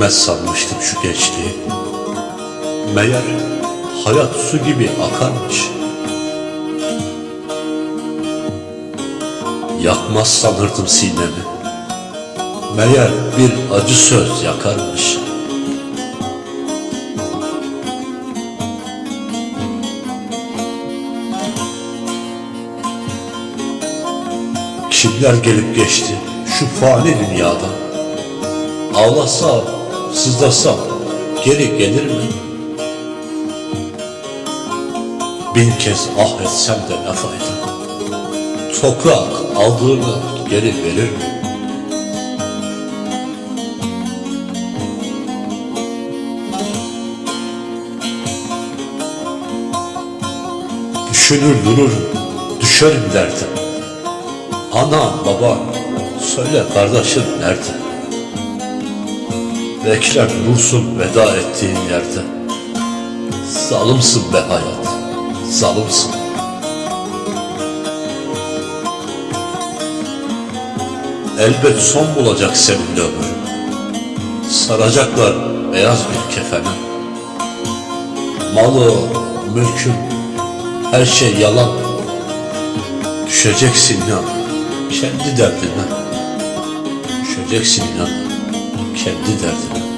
bitmez sanmıştım şu gençliği. Meğer hayat su gibi akarmış. Yakmaz sanırdım sinemi. Meğer bir acı söz yakarmış. Kimler gelip geçti şu fani dünyadan? Ağlasam, sızlasam geri gelir mi? Bin kez ah etsem de ne fayda? Toprak aldığını geri verir mi? Düşünür dururum, düşerim derdim. Ana, baba, söyle kardeşin nerede? Ekrem Nursun veda ettiğin yerde. Zalımsın be hayat, zalımsın. Elbet son bulacak senin de ömrün. Saracaklar beyaz bir kefene. Malı, mülkün, her şey yalan. Düşeceksin ya kendi derdine. Düşeceksin ya kendi derdine.